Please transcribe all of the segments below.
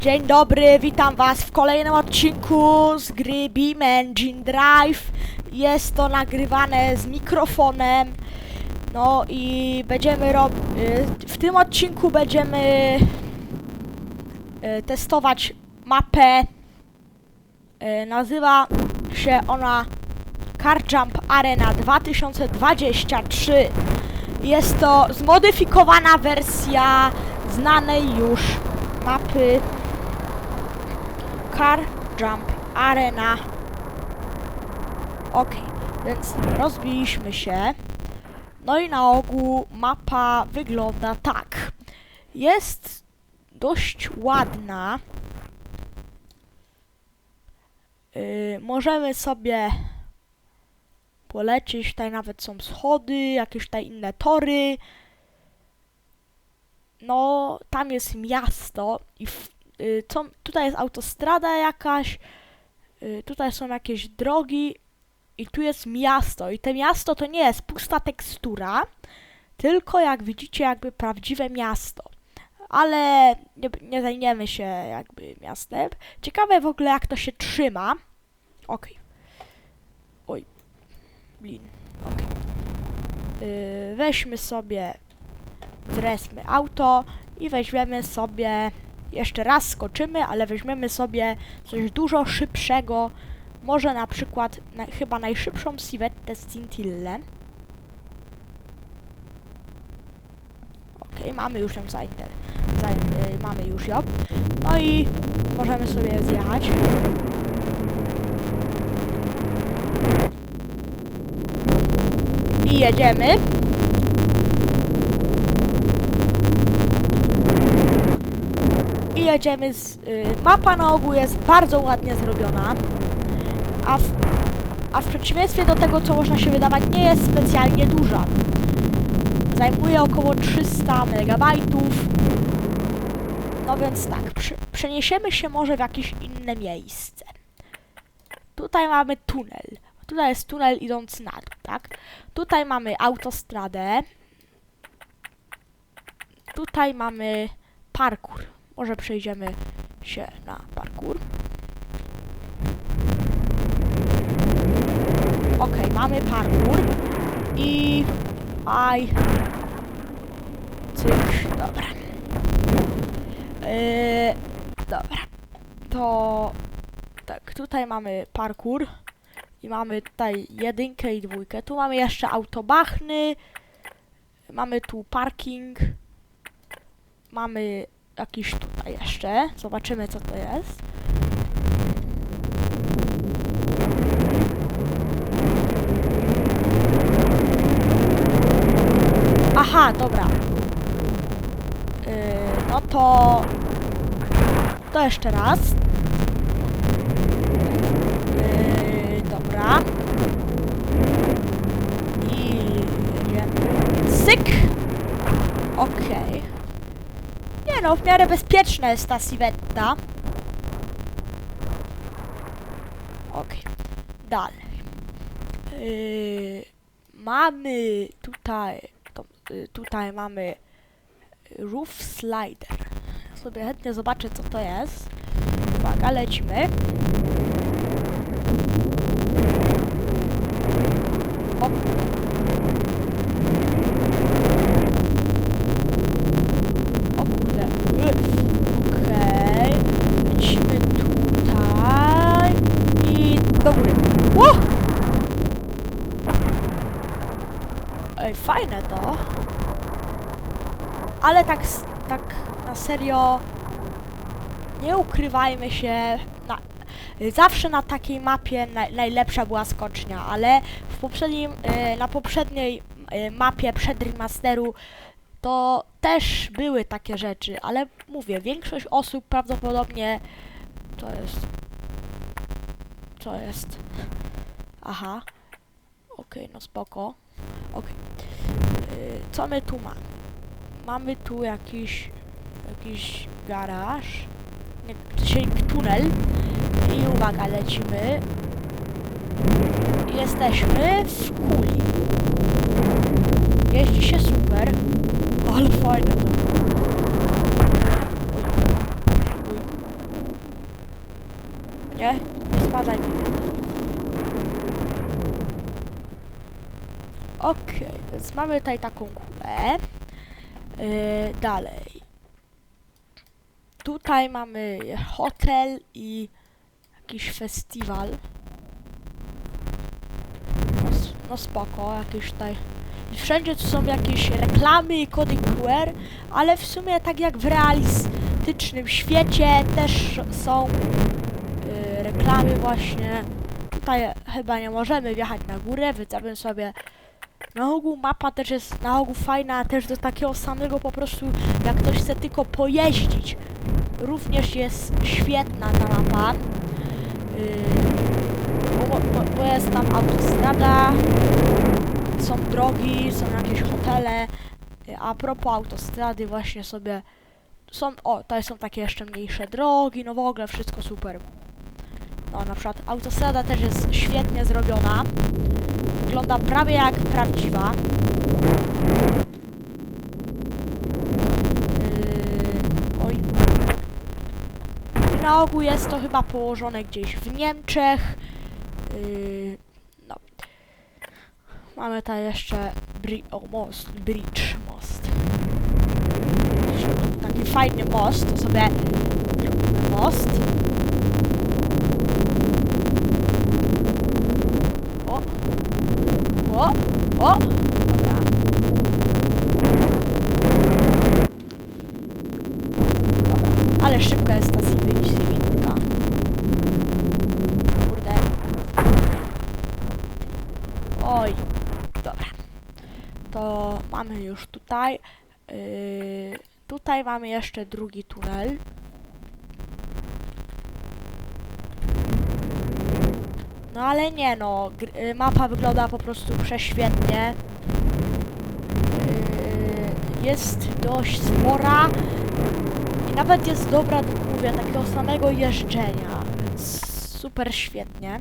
Dzień dobry, witam was w kolejnym odcinku z gry Beam Engine Drive. Jest to nagrywane z mikrofonem. No i będziemy rob... y, W tym odcinku będziemy y, testować mapę. Y, Nazywa się ona Car Jump Arena 2023. Jest to zmodyfikowana wersja znanej już mapy Car Jump Arena. Ok, więc rozbiliśmy się. No i na ogół mapa wygląda tak. Jest dość ładna. Yy, możemy sobie polecieć. Tutaj nawet są schody, jakieś tutaj inne tory. No, tam jest miasto i w, co, tutaj jest autostrada jakaś, y, tutaj są jakieś drogi i tu jest miasto. I to miasto to nie jest pusta tekstura, tylko jak widzicie jakby prawdziwe miasto. Ale nie, nie zajmiemy się jakby miastem. Ciekawe w ogóle jak to się trzyma. Okej. Oj. Blin. Okej. Yy, weźmy sobie Zresmy auto i weźmiemy sobie, jeszcze raz skoczymy, ale weźmiemy sobie coś dużo szybszego, może na przykład na, chyba najszybszą Civettę Scintille. Okej, mamy już ją zainter, za, y, mamy już ją. No i możemy sobie zjechać. I jedziemy. i jedziemy z... Y, mapa na ogół jest bardzo ładnie zrobiona, a w, a w przeciwieństwie do tego, co można się wydawać, nie jest specjalnie duża. Zajmuje około 300 MB. No więc tak, prze, przeniesiemy się może w jakieś inne miejsce. Tutaj mamy tunel. Tutaj jest tunel idący na dół, tak? Tutaj mamy autostradę. Tutaj mamy parkour. Może przejdziemy się na parkour. Ok, mamy parkour i aj cyk, dobra. Yy, dobra. To tak, tutaj mamy parkour i mamy tutaj jedynkę i dwójkę. Tu mamy jeszcze autobachny. Mamy tu parking. Mamy jakiś tutaj jeszcze. Zobaczymy co to jest. Aha, dobra. Yy, no to... To jeszcze raz. Yy, dobra. I... Syk! Okej. Nie no, w miarę bezpieczna jest ta Civetta. Okej. Dalej. Yy, mamy tutaj... To, yy, tutaj mamy roof slider. Sobie chętnie zobaczę co to jest. Uwaga, lecimy. Hop. O kurde. Y, Okej. Lecimy tutaj. I do góry. Ło! Ej, fajne to. Ale tak, tak na serio nie ukrywajmy się. Na, zawsze na takiej mapie naj, najlepsza była skocznia, ale w poprzednim, e, na poprzedniej e, mapie przed remasteru to też były takie rzeczy, ale mówię, większość osób prawdopodobnie to jest. Co jest? Aha. Okej, no spoko. Okej. Yy, co my tu mamy? Mamy tu jakiś jakiś garaż. Nie, sensie tunel. I uwaga, lecimy. Jesteśmy w kuli. Jeździ się super. Ale fajne to. Nie, nie spadaj. Okej, więc mamy tutaj taką kulę. Yy, dalej. Tutaj mamy hotel i jakiś festiwal. No, no spoko, jakieś tutaj. I wszędzie tu są jakieś reklamy i kody QR, ale w sumie tak jak w realistycznym świecie też są yy, reklamy właśnie. Tutaj chyba nie możemy wjechać na górę, bym sobie na ogół mapa też jest na ogół fajna, też do takiego samego po prostu jak ktoś chce tylko pojeździć. Również jest świetna ta mapa. Yy, bo, bo, bo jest tam autostrada, są drogi, są jakieś hotele. Yy, A propos autostrady właśnie sobie są, o, tutaj są takie jeszcze mniejsze drogi, no w ogóle wszystko super. No na przykład autostrada też jest świetnie zrobiona. Wygląda prawie jak prawdziwa. Yy, oj. Na ogół jest to chyba położone gdzieś w Niemczech. Yy, no. Mamy tutaj jeszcze bri o, most, bridge, most. Taki fajny most, to sobie zrobimy most. O, o, o! Dobra. Dobra. Ale szybka jest ta Sywinka. Kurde. Oj. Dobra. To mamy już tutaj. Yy, tutaj mamy jeszcze drugi tunel. No ale nie no, y, mapa wygląda po prostu prześwietnie. Yy, Jest dość spora i nawet jest dobra, mówię, takiego samego jeżdżenia. Super świetnie.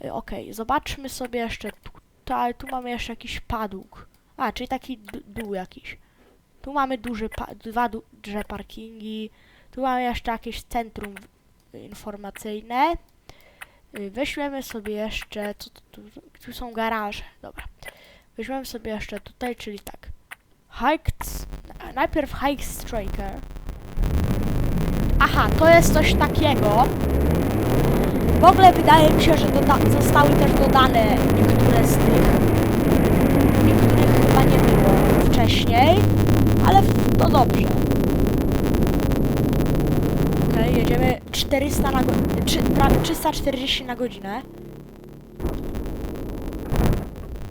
Yy, Okej, zobaczmy sobie jeszcze tutaj. Tu mamy jeszcze jakiś padług. A, czyli taki dół jakiś. Tu mamy duży pa- dwa du- duże parkingi. Tu mamy jeszcze jakieś centrum informacyjne. Y, Weźmiemy sobie jeszcze, co tu, tu, tu są garaże, dobra. Weźmiemy sobie jeszcze tutaj, czyli tak. Hiked, najpierw Hike Striker. Aha, to jest coś takiego. W ogóle wydaje mi się, że doda- zostały też dodane niektóre z tych. Niektórych chyba nie było wcześniej, ale to dobrze. Okej, jedziemy 400 na godzinę, 340 na godzinę.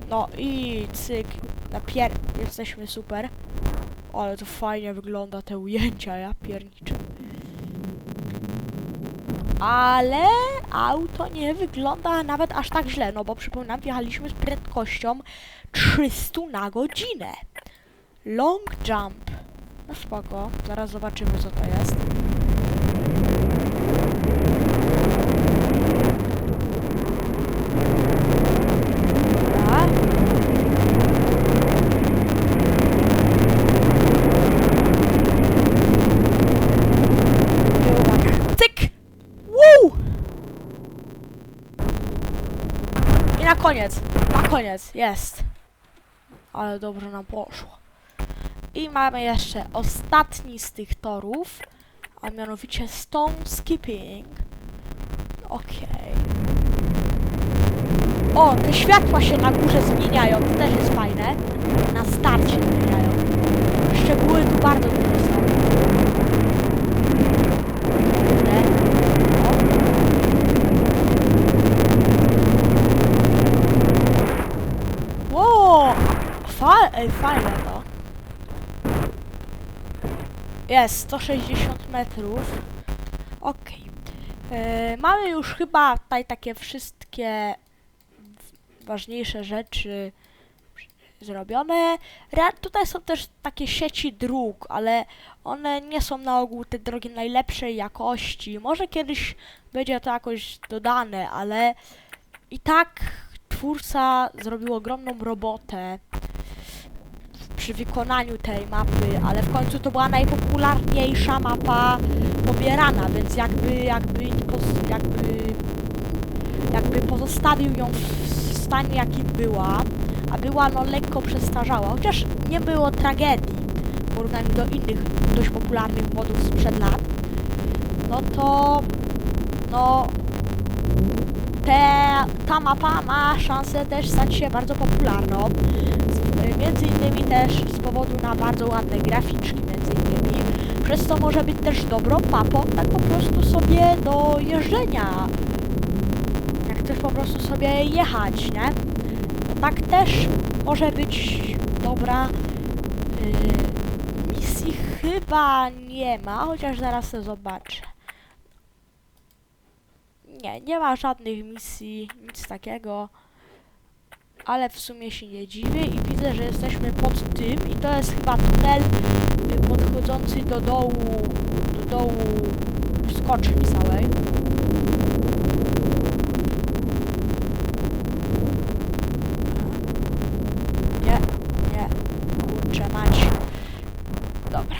No i cyk, na pier... jesteśmy super. Ale to fajnie wygląda te ujęcia, ja pierniczę. Ale auto nie wygląda nawet aż tak źle, no bo przypominam, wjechaliśmy z prędkością 300 na godzinę. Long jump. No spoko, zaraz zobaczymy co to jest. Na koniec, na koniec, jest. Ale dobrze nam poszło. I mamy jeszcze ostatni z tych torów, a mianowicie Stone Skipping. Okej. O, te światła się na górze zmieniają, to też jest fajne. Na starcie zmieniają. Szczegóły tu bardzo duże są. Wow! Fajne to. Jest, 160 metrów. Okej. E, mamy już chyba tutaj takie wszystkie ważniejsze rzeczy zrobione. Ra tutaj są też takie sieci dróg, ale one nie są na ogół te drogi najlepszej jakości. Może kiedyś będzie to jakoś dodane, ale i tak twórca zrobił ogromną robotę przy wykonaniu tej mapy, ale w końcu to była najpopularniejsza mapa pobierana, więc jakby, jakby, jakby, jakby pozostawił ją w stanie jakim była, a była no lekko przestarzała, chociaż nie było tragedii w porównaniu do innych dość popularnych modów sprzed lat, no to no te, ta mapa ma szansę też stać się bardzo popularną. Z- Między innymi też z powodu na bardzo ładne graficzki, między innymi. Przez to może być też dobrą mapą, tak po prostu sobie do jeżdżenia. Jak chcesz po prostu sobie jechać, nie? To tak też może być dobra. Yy, misji chyba nie ma, chociaż zaraz to zobaczę. Nie, nie ma żadnych misji, nic takiego. Ale w sumie się nie dziwię i widzę, że jesteśmy pod tym i to jest chyba tunel y, podchodzący do dołu, do dołu skoczni całej. Nie, nie, kurczę mać. Dobra.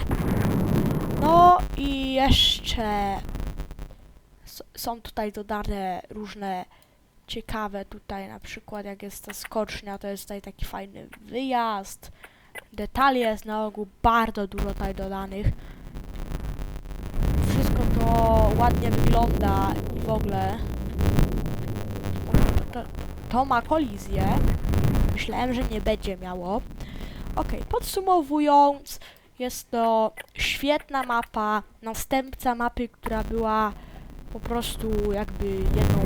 No i jeszcze są tutaj dodane różne ciekawe tutaj, na przykład jak jest ta skocznia, to jest tutaj taki fajny wyjazd. Detali jest na ogół bardzo dużo tutaj dodanych. Wszystko to ładnie wygląda i w ogóle. To, to ma kolizję. Myślałem, że nie będzie miało. Ok, podsumowując, jest to świetna mapa, następca mapy, która była po prostu jakby jedną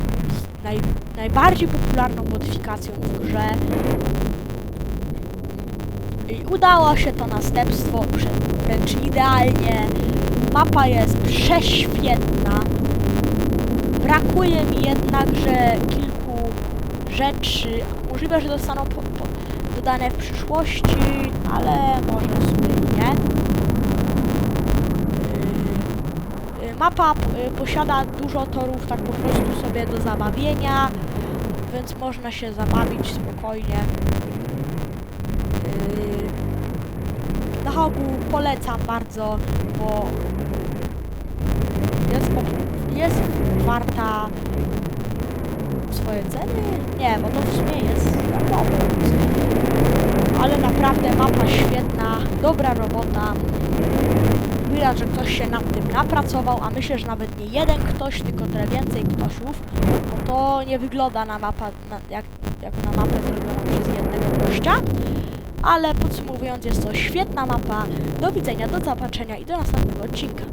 z naj, najbardziej popularną modyfikacją w grze. I udało się to następstwo wręcz idealnie. Mapa jest prześwietna. Brakuje mi jednakże kilku rzeczy. Możliwe, że zostaną po, po, dodane w przyszłości, ale może w sumie i nie. Yy, yy, Mapa y, posiada dużo torów tak po prostu sobie do zabawienia, więc można się zabawić spokojnie. Yy, Na ogół polecam bardzo, bo jest, jest warta swoje ceny? Nie, bo to w sumie jest darmowe. Ale naprawdę mapa świetna, dobra robota. Widać, że ktoś się nad tym napracował, a myślę, że nawet nie jeden ktoś, tylko trochę więcej ktośów, bo to nie wygląda na mapa, na, jak, jak na mapę zrobioną przez jednego gościa. Ale podsumowując, jest to świetna mapa. Do widzenia, do zobaczenia i do następnego odcinka.